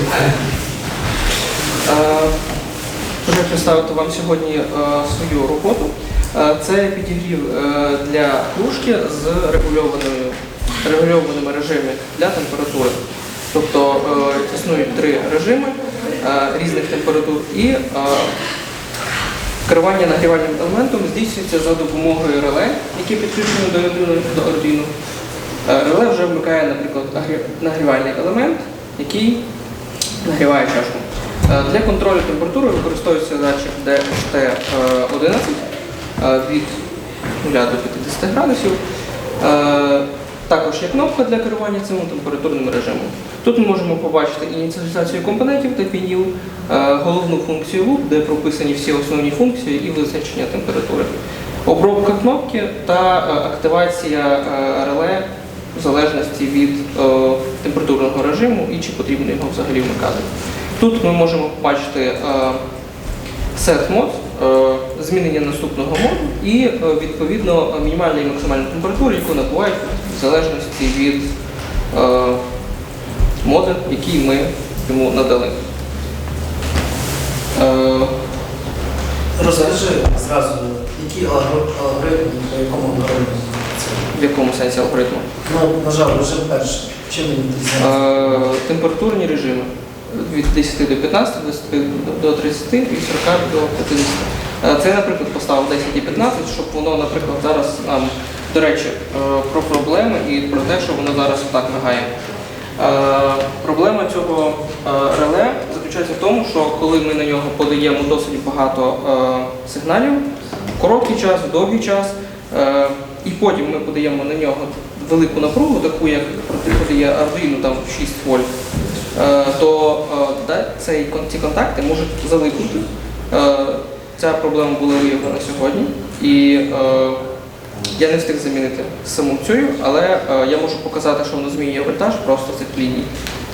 Е, Хочу представити вам сьогодні е, свою роботу. Е, Це підігрів для кружки з регульованими режимами для температури. Тобто існують три режими різних температур і керування нагрівальним елементом здійснюється за допомогою реле, які підключені до Arduino. Реле вже вмикає, наприклад, нагрівальний елемент, який нагріває чашку. Е, Для контролю температури використовується датчик DHT11 е, від 0 до 50 градусів. Е, Також є кнопка для керування цим температурним режимом. Тут ми можемо побачити ініціалізацію компонентів та пініл, е, головну функцію loop, де прописані всі основні функції і визначення температури. Обробка кнопки та активація реле в залежності від температурного режиму і чи потрібно його взагалі вмикати. Тут ми можемо побачити е, set мод, е, змінення наступного моду і е, відповідно мінімальну і максимальну температуру, яку набувають в залежності від моду, який ми йому надали. Розкажи зразу, які алгор- алгоритми, по якому алгоритму? В якому сенсі алгоритму? Ну, на жаль, вже перше. Чим він відрізняється? Е, температурні режими від 10 до 15, 20 до 30 і 40 до 50. Е, Це, наприклад, поставив 10 і 15, щоб воно, наприклад, зараз нам, до речі, е, про проблеми і про те, що воно зараз так мигає. Е, Проблема цього реле заключається в тому, що коли ми на нього подаємо досить багато е, сигналів, короткий час, довгий час, е, і потім ми подаємо на нього велику напругу, таку як подає Arduino там 6 вольт, е, то е, да, цей, ці контакти можуть залипнути. Е, Ця проблема була виявлена сьогодні, і я не встиг замінити саму цю, але я можу показати, що воно змінює вольтаж просто цих ліній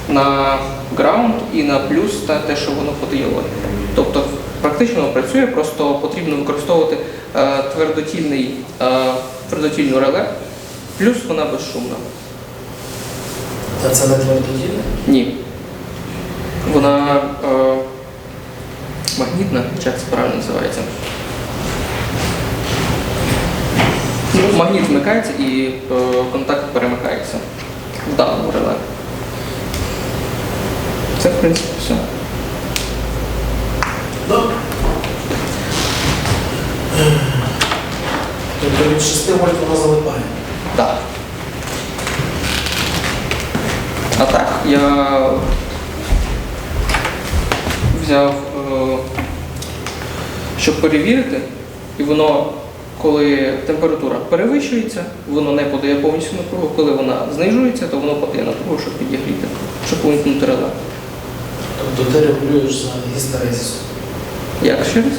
на ground і на плюс та те, що воно подає логіку. Тобто практично працює, просто потрібно використовувати е, твердотільний, е, твердотільну реле, плюс вона безшумна. Та це не твердотільне? Ні. Вона е, магнітна, чи як це правильно називається. Ну, Магніт вмикається і е, контакт перемикається в даному реле. Це, в принципі, все. Тобто від 6 вольт воно залипає. Так. А так, я взяв, е, щоб перевірити, і воно, коли температура перевищується, воно не подає повністю напругу. Коли вона знижується, то воно подає напругу, щоб підігріти, щоб увімкнути реле. Тобто ти регулюєш за гістерезисом. Як ще раз?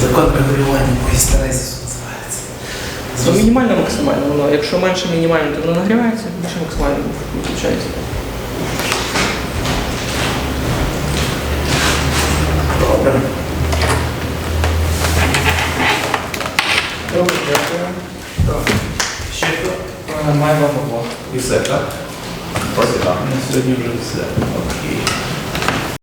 Закон регулювання по гістерезису називається. Ну, мінімально максимально. Воно, якщо менше мінімально, то воно нагрівається, більше максимально виключається. Добре. Добре, дякую. Так. Ще хто? Е, Має. І все, так? Ось так. Сьогодні вже все. Окей.